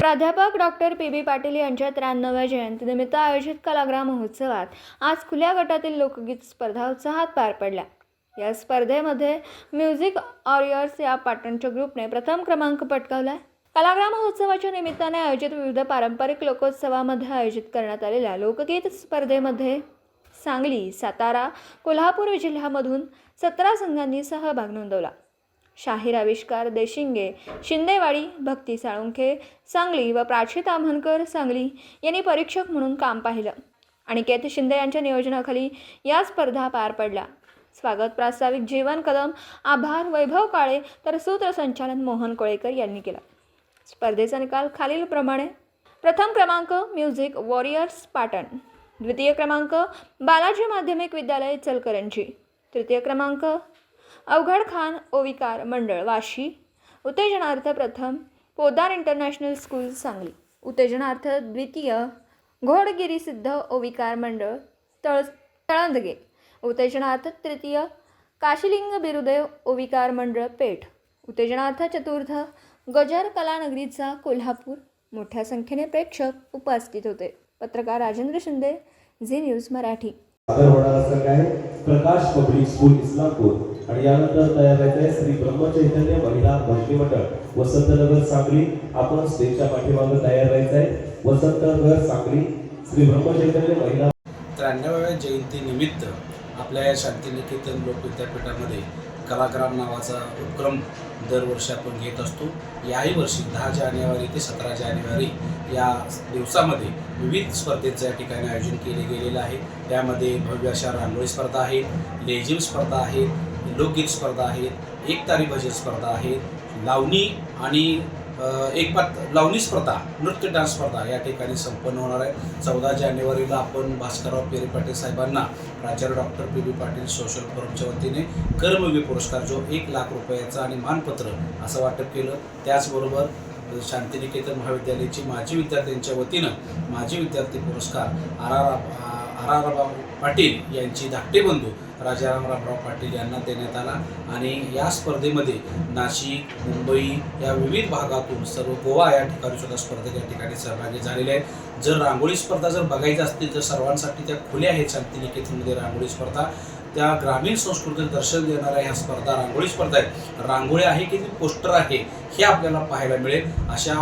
प्राध्यापक doctor P B Patil यांच्या त्र्याण्णव्या जयंतीनिमित्त आयोजित कलाग्राम महोत्सवात आज खुल्या गटातील लोकगीत स्पर्धा उत्साहात पार पडल्या. या स्पर्धेमध्ये म्युझिक ऑरियर्स या पाटणच्या ग्रुपने प्रथम क्रमांक पटकावला. कलाग्राम महोत्सवाच्या निमित्ताने आयोजित विविध पारंपरिक लोकोत्सवामध्ये आयोजित करण्यात आलेल्या लोकगीत स्पर्धेमध्ये सांगली सातारा कोल्हापूर जिल्ह्यामधून सतरा संघांनी सहभाग नोंदवला. शाहीर आविष्कार देशिंगे शिंदेवाडी भक्ती साळुंखे सांगली व प्राची ताम्हणकर सांगली यांनी परीक्षक म्हणून काम पाहिलं अनिकेत शिंदे यांच्या नियोजनाखाली या स्पर्धा पार पडल्या. स्वागत प्रास्ताविक जीवन कदम आभार वैभव काळे तर सूत्रसंचालन मोहन कोळेकर यांनी केलं. स्पर्धेचा निकाल खालीलप्रमाणे प्रथम क्रमांक म्युझिक वॉरियर्स पाटण. द्वितीय क्रमांक बालाजी माध्यमिक विद्यालय चलकरंजी. तृतीय क्रमांक अवघड खान ओविकार मंडळ वाशी. उत्तेजनार्थ प्रथम पोदार इंटरनॅशनल स्कूल सांगली. उत्तेजनार्थ द्वितीय घोडगिरी सिद्ध ओविकार मंडळ तळ तळंदगे. उत्तेजनार्थ तृतीय काशीलिंग बिरुदेव ओविकार मंडळ पेठ. उत्तेजनार्थ चतुर्थ गजर कलानगरीचा कोल्हापूर. मोठ्या संख्येने प्रेक्षक उपस्थित होते. पत्रकार राजेंद्र शिंदे झी न्यूज मराठी. सादर होणार असं काय? Prakash public school Islampur. आणि यानंतर तयार व्हायचं आहे श्री ब्रह्मचैतन्य महिला भक्ती मंडळ वसंतनगर सांगली. आपण स्टेजच्या पाठीमागे तयार व्हायचं आहे वसंतनगर सांगली. श्री ब्रह्मचैतन्य महिला त्र्याण्णव्या जयंतीनिमित्त आपल्या या शांतिनिकेतन लोक विद्यापीठामध्ये कलाग्राम नावाचा उपक्रम दरवर्षी आपण घेत असतो. याही वर्षी दहा जानेवारी ते सतरा जानेवारी या दिवसामध्ये विविध स्पर्धेचं या ठिकाणी आयोजन केले गेलेलं आहे. त्यामध्ये भव्य अशा रांगोळी स्पर्धा आहेत लेझिम स्पर्धा आहेत लोकगीत स्पर्धा आहेत एकतारी भजन स्पर्धा आहेत लावणी आणि एक पात लावणी स्पर्धा नृत्य डान्स स्पर्धा या ठिकाणी संपन्न होणार आहे. चौदा जानेवारीला आपण भास्करराव पेरे पाटील साहेबांना प्राचार्य doctor P B Patil social फोरमच्या वतीने कर्मवीर पुरस्कार जो एक लाख रुपयाचा आणि मानपत्र असं वाटप केलं. त्याचबरोबर शांतिनिकेतन महाविद्यालयाची माजी विद्यार्थ्यांच्या वतीनं माजी विद्यार्थी पुरस्कार R R R R Patil यांची धाकटे बंधू राजाराम रामराव पाटील यांना देण्यात आला आणि या स्पर्धेमध्ये नाशिक मुंबई या विविध भागातून सर्व गोवा या ठिकाणी सुद्धा स्पर्धेत या ठिकाणी सहभागी झालेले आहेत. जर रांगोळी स्पर्धा जर बघायची असतील तर सर्वांसाठी त्या खुल्या आहेत शांतिनिकेतनमध्ये रांगोळी स्पर्धा. त्या ग्रामीण संस्कृतीचं दर्शन देणाऱ्या ह्या स्पर्धा रांगोळी स्पर्धा आहेत. रांगोळी आहे की ती पोस्टर आहे हे आपल्याला पाहायला मिळेल. अशा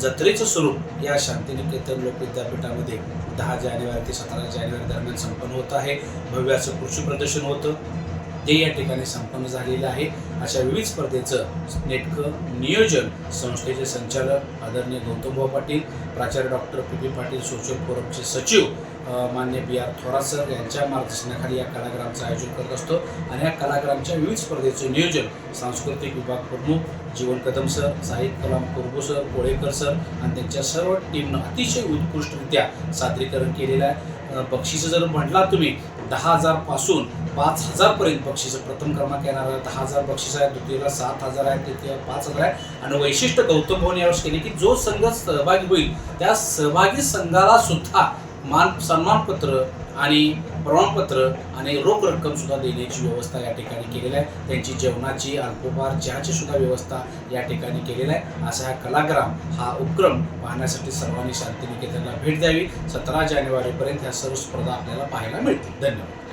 जत्रेचं स्वरूप या शांतिनिकेतन लोक विद्यापीठामध्ये दहा जानेवारी ते सतरा जानेवारी दरम्यान संपन्न होत आहे. भव्य असं कृषी प्रदर्शन होतं. ते या ठिकाणी संपन्न झालेलं आहे. अशा विविध स्पर्धेचं नेटकं नियोजन संस्थेचे संचालक आदरणीय गौतमभाऊ पाटील प्राचार्य doctor P P Patil social फोरमचे सचिव मान्य बी आर थोरात सर यांच्या मार्गदर्शनाखाली या कलाग्रामचं आयोजन करत असतो. आणि या कलाग्रामच्या विविध स्पर्धेचं नियोजन सांस्कृतिक विभाग प्रमुख जीवन कदम सर साहित्य कलाम कुरबू सर कोळेकर सर आणि त्यांच्या सर्व टीमनं अतिशय उत्कृष्टरित्या सादरीकरण केलेलं आहे. बक्षिसं जर म्हटला तुम्ही दहा हजारपासून पाच हजारपर्यंत बक्षिसं. प्रथम क्रमांक येणार आहे दहा हजार बक्षीस आहे द्वितीयला सात हजार आहे तृतीय पाच हजार आहे. आणि वैशिष्ट्य गौतम भवन यावेळेस केले की जो संघ सहभागी होईल त्या सहभागी संघाला सुद्धा मान सन्मानपत्र आणि प्रमाणपत्र आणि रोख रक्कम सुद्धा देण्याची व्यवस्था या ठिकाणी केलेली आहे. त्यांची जेवणाची अल्पोपार चहाची सुद्धा व्यवस्था या ठिकाणी केलेली आहे. असा हा कलाग्राम हा उपक्रम पाहण्यासाठी सर्वांनी शांतिनिकेतनला भेट द्यावी. सतरा जानेवारीपर्यंत ह्या सर्व स्पर्धा आपल्याला पाहायला मिळतील. धन्यवाद.